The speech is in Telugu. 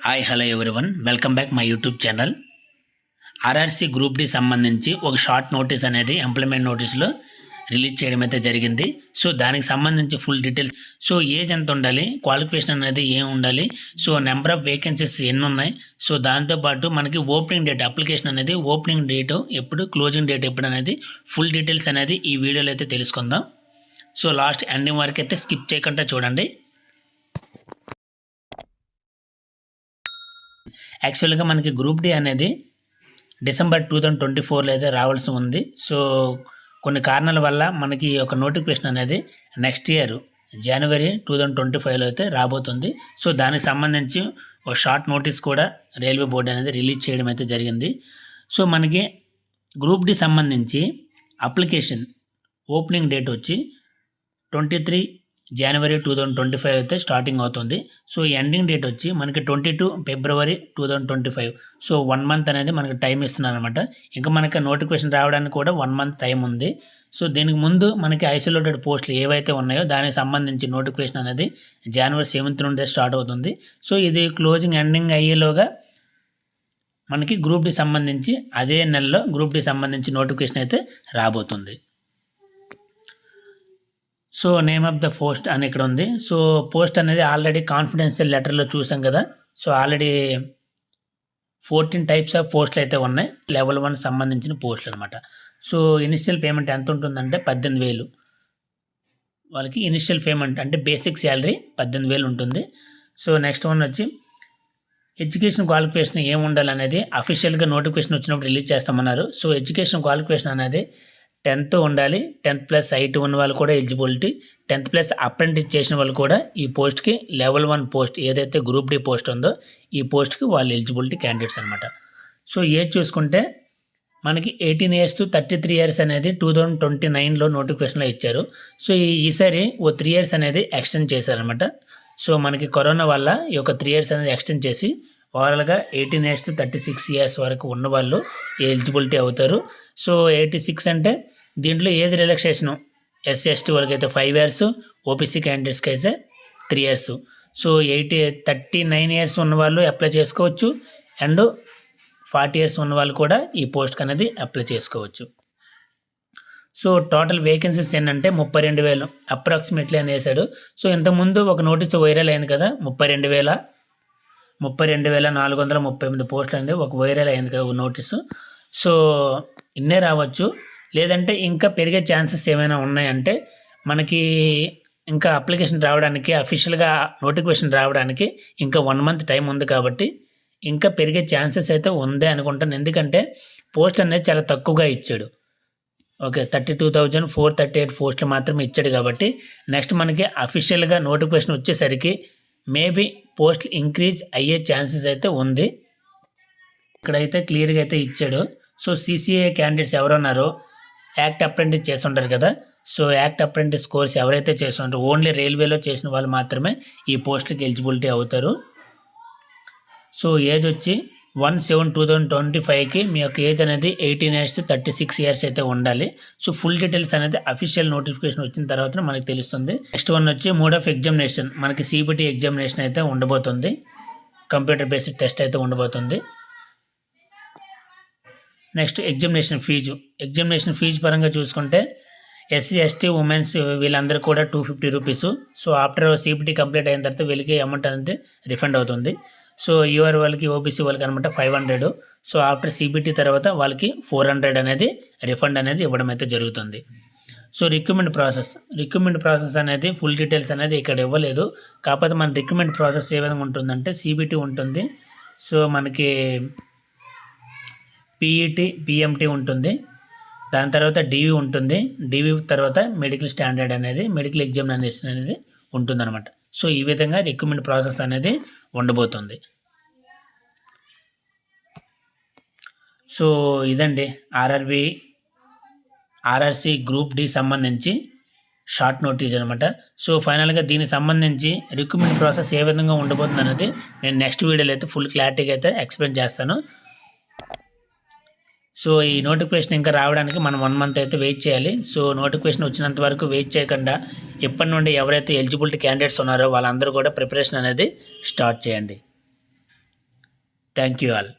Hi hello everyone welcome back my YouTube channel RRC group D సంబంధించి ఒక షార్ట్ నోటీస్ అనేది ఎంప్లాయ్మెంట్ నోటీస్లో రిలీజ్ చేయడం అయితే జరిగింది. సో దానికి సంబంధించి ఫుల్ డీటెయిల్స్ సో ఏజ్ ఎంత ఉండాలి క్వాలిఫికేషన్ అనేది ఏం ఉండాలి సో నెంబర్ ఆఫ్ వేకెన్సీస్ ఎన్ని ఉన్నాయి. సో దాంతోపాటు మనకి ఓపెనింగ్ డేట్ అప్లికేషన్ అనేది ఓపెనింగ్ డేట్ ఎప్పుడు క్లోజింగ్ డేట్ ఎప్పుడు అనేది ఫుల్ డీటెయిల్స్ అనేది ఈ వీడియోలో అయితే తెలుసుకుందాం. సో లాస్ట్ ఎండింగ్ వరకు అయితే స్కిప్ చేయకుండా చూడండి. యాక్చువల్గా మనకి గ్రూప్ డి అనేది డిసెంబర్ టూ థౌజండ్ ట్వంటీ ఫోర్లో అయితే రావాల్సి ఉంది. సో కొన్ని కారణాల వల్ల మనకి ఈ యొక్క నోటిఫికేషన్ అనేది నెక్స్ట్ ఇయర్ జనవరి టూ థౌజండ్ ట్వంటీ ఫైవ్లో అయితే రాబోతుంది. సో దానికి సంబంధించి ఒక షార్ట్ నోటీస్ కూడా రైల్వే బోర్డు అనేది రిలీజ్ చేయడం అయితే జరిగింది. సో మనకి గ్రూప్ డి సంబంధించి అప్లికేషన్ ఓపెనింగ్ డేట్ వచ్చి ట్వంటీ త్రీ జనవరి టూ థౌజండ్ ట్వంటీ ఫైవ్ అయితే స్టార్టింగ్ అవుతుంది. సో ఎండింగ్ డేట్ వచ్చి మనకి ట్వంటీ టూ ఫిబ్రవరి two thousand twenty five so one month అనేది మనకి టైం ఇస్తున్నారు అనమాట ఇంకా మనకి నోటిఫికేషన్ రావడానికి కూడా వన్ మంత్ టైం ఉంది. సో దీనికి ముందు మనకి ఐసోలేటెడ్ పోస్టులు ఏవైతే ఉన్నాయో దానికి సంబంధించి నోటిఫికేషన్ అనేది జనవరి సెవెంత్ నుండే స్టార్ట్ అవుతుంది. సో ఇది క్లోజింగ్ ఎండింగ్ అయ్యేలోగా మనకి గ్రూప్ డి సంబంధించి అదే నెలలో గ్రూప్ డి సంబంధించి నోటిఫికేషన్ అయితే రాబోతుంది. So name of the post అని ఇక్కడ ఉంది. సో పోస్ట్ అనేది ఆల్రెడీ కాన్ఫిడెన్షియల్ లెటర్లో చూసాం కదా. So already fourteen types of పోస్టులు అయితే ఉన్నాయి. లెవెల్ వన్ సంబంధించిన పోస్టులు అనమాట సో ఇనిషియల్ పేమెంట్ ఎంత ఉంటుందంటే పద్దెనిమిది వేలు. వాళ్ళకి ఇనిషియల్ పేమెంట్ అంటే బేసిక్ శాలరీ పద్దెనిమిది వేలు ఉంటుంది. సో నెక్స్ట్ వన్ వచ్చి ఎడ్యుకేషన్ క్వాలిఫికేషన్ ఏమి ఉండాలనేది అఫీషియల్గా నోటిఫికేషన్ వచ్చినప్పుడు రిలీజ్ చేస్తామన్నారు. సో ఎడ్యుకేషన్ క్వాలిఫికేషన్ అనేది టెన్త్ ఉండాలి. టెన్త్ ప్లస్ ఐటీ ఉన్న వాళ్ళు కూడా ఎలిజిబిలిటీ. టెన్త్ ప్లస్ అప్రెంటిస్ చేసిన వాళ్ళు కూడా ఈ పోస్ట్కి లెవెల్ వన్ పోస్ట్ ఏదైతే గ్రూప్ డి పోస్ట్ ఉందో ఈ పోస్ట్కి వాళ్ళు ఎలిజిబిలిటీ క్యాండిడేట్స్ అనమాట సో ఏజ్ చూసుకుంటే మనకి eighteen years to thirty three years అనేది టూ థౌజండ్ ట్వంటీ నైన్లో నోటిఫికేషన్లో ఇచ్చారు. సో ఈ ఈసారి ఓ త్రీ ఇయర్స్ అనేది ఎక్స్టెండ్ చేశారనమాట సో మనకి కరోనా వల్ల ఈ యొక్క త్రీ ఇయర్స్ అనేది ఎక్స్టెండ్ చేసి ఓవరాల్గా eighteen years to thirty six years వరకు ఉన్నవాళ్ళు ఎలిజిబిలిటీ అవుతారు. సో ఎయిటీ సిక్స్ అంటే దీంట్లో ఏజ్ రిలాక్సేషన్ ఎస్సీ ఎస్టీ వాళ్ళకి అయితే ఫైవ్ ఇయర్స్ ఓపీసీ క్యాండిడేట్స్కి అయితే three years. So eighty thirty nine years ఉన్నవాళ్ళు అప్లై చేసుకోవచ్చు. అండ్ ఫార్టీ ఇయర్స్ ఉన్న వాళ్ళు కూడా ఈ పోస్ట్కి అనేది అప్లై చేసుకోవచ్చు. సో టోటల్ వేకెన్సీస్ ఏంటంటే ముప్పై రెండు వేలు అప్రాక్సిమేట్లీ అని వేశాడు. సో ఇంతకుముందు ఒక నోటీస్ వైరల్ అయింది కదా ముప్పై రెండు వేల ముప్పై రెండు వేల నాలుగు వందల ముప్పై ఎనిమిది పోస్టులు అనేది ఒక వైరల్ అయింది కదా ఒక నోటీసు. సో ఇన్నే రావచ్చు. లేదంటే ఇంకా పెరిగే ఛాన్సెస్ ఏమైనా ఉన్నాయంటే మనకి ఇంకా అప్లికేషన్ రావడానికి అఫీషియల్గా నోటిఫికేషన్ రావడానికి ఇంకా వన్ మంత్ టైం ఉంది కాబట్టి ఇంకా పెరిగే ఛాన్సెస్ అయితే ఉంది అనుకుంటాను. ఎందుకంటే పోస్ట్ అనేది చాలా తక్కువగా ఇచ్చాడు. Okay thirty two thousand four thirty eight పోస్టులు మాత్రమే ఇచ్చాడు కాబట్టి నెక్స్ట్ మనకి అఫీషియల్గా నోటిఫికేషన్ వచ్చేసరికి మేబీ పోస్ట్ ఇంక్రీజ్ అయ్యే ఛాన్సెస్ అయితే ఉంది. ఇక్కడైతే క్లియర్గా అయితే ఇచ్చాడు. సో సీసీఏ క్యాండిడేట్స్ ఎవరున్నారో యాక్ట్ అప్రెంటిస్ చేస్తుంటారు కదా. సో యాక్ట్ అప్రెంటిస్ కోర్స్ ఎవరైతే చేస్తుంటారో ఓన్లీ రైల్వేలో చేసిన వాళ్ళు మాత్రమే ఈ పోస్ట్కి ఎలిజిబిలిటీ అవుతారు. సో ఏజ్ వచ్చి one seven two thousand twenty ఫైవ్కి మీ యొక్క ఏజ్ అనేది eighteen years to thirty six years అయితే ఉండాలి. సో ఫుల్ డీటెయిల్స్ అనేది అఫీషియల్ నోటిఫికేషన్ వచ్చిన తర్వాత మనకి తెలుస్తుంది. నెక్స్ట్ వన్ వచ్చి మోడ్ ఆఫ్ ఎగ్జామినేషన్. మనకి సిబిటీ ఎగ్జామినేషన్ అయితే ఉండబోతుంది. కంప్యూటర్ బేస్డ్ టెస్ట్ అయితే ఉండబోతుంది. Next examination fee. Examination fee పరంగా చూసుకుంటే ఎస్సీ ఎస్టీ ఉమెన్స్ వీళ్ళందరూ కూడా two fifty rupees. So after CBT complete అయిన తర్వాత వీళ్ళకి అమౌంట్ అనేది రిఫండ్ అవుతుంది. సో యూఆర్ వాళ్ళకి ఓబీసీ వాళ్ళకి అనమాట five hundred. So after CBT తర్వాత వాళ్ళకి ఫోర్ హండ్రెడ్ అనేది రిఫండ్ అనేది ఇవ్వడం అయితే జరుగుతుంది. So recruitment process recruitment process అనేది ఫుల్ డీటెయిల్స్ అనేది ఇక్కడ ఇవ్వలేదు. కాకపోతే మన రిక్రూట్మెంట్ ప్రాసెస్ ఏ విధంగా ఉంటుందంటే సిబిటీ ఉంటుంది. సో మనకి పీఈటీ పిఎంటీ ఉంటుంది. దాని తర్వాత డివి ఉంటుంది. డివి తర్వాత మెడికల్ స్టాండర్డ్ అనేది మెడికల్ ఎగ్జామినేషన్ అనేది ఉంటుందన్నమాట. సో ఈ విధంగా రిక్రూట్మెంట్ ప్రాసెస్ అనేది ఉండబోతుంది. సో ఇదండి ఆర్ఆర్బి ఆర్ఆర్సి గ్రూప్ డి సంబంధించి షార్ట్ నోటీస్ అనమాట సో ఫైనల్గా దీనికి సంబంధించి రిక్రూట్మెంట్ ప్రాసెస్ ఏ విధంగా ఉండబోతుంది అనేది నేను నెక్స్ట్ వీడియోలో అయితే ఫుల్ క్లారిటీగా అయితే ఎక్స్ప్లెయిన్ చేస్తాను. సో ఈ నోటిఫికేషన్ ఇంకా రావడానికి మనం వన్ మంత్ అయితే వెయిట్ చేయాలి. సో నోటిఫికేషన్ వచ్చినంత వరకు వెయిట్ చేయకుండా ఇప్పటి నుండి ఎవరైతే ఎలిజిబిలిటీ క్యాండిడేట్స్ ఉన్నారో వాళ్ళందరూ కూడా ప్రిపరేషన్ అనేది స్టార్ట్ చేయండి. Thank you all.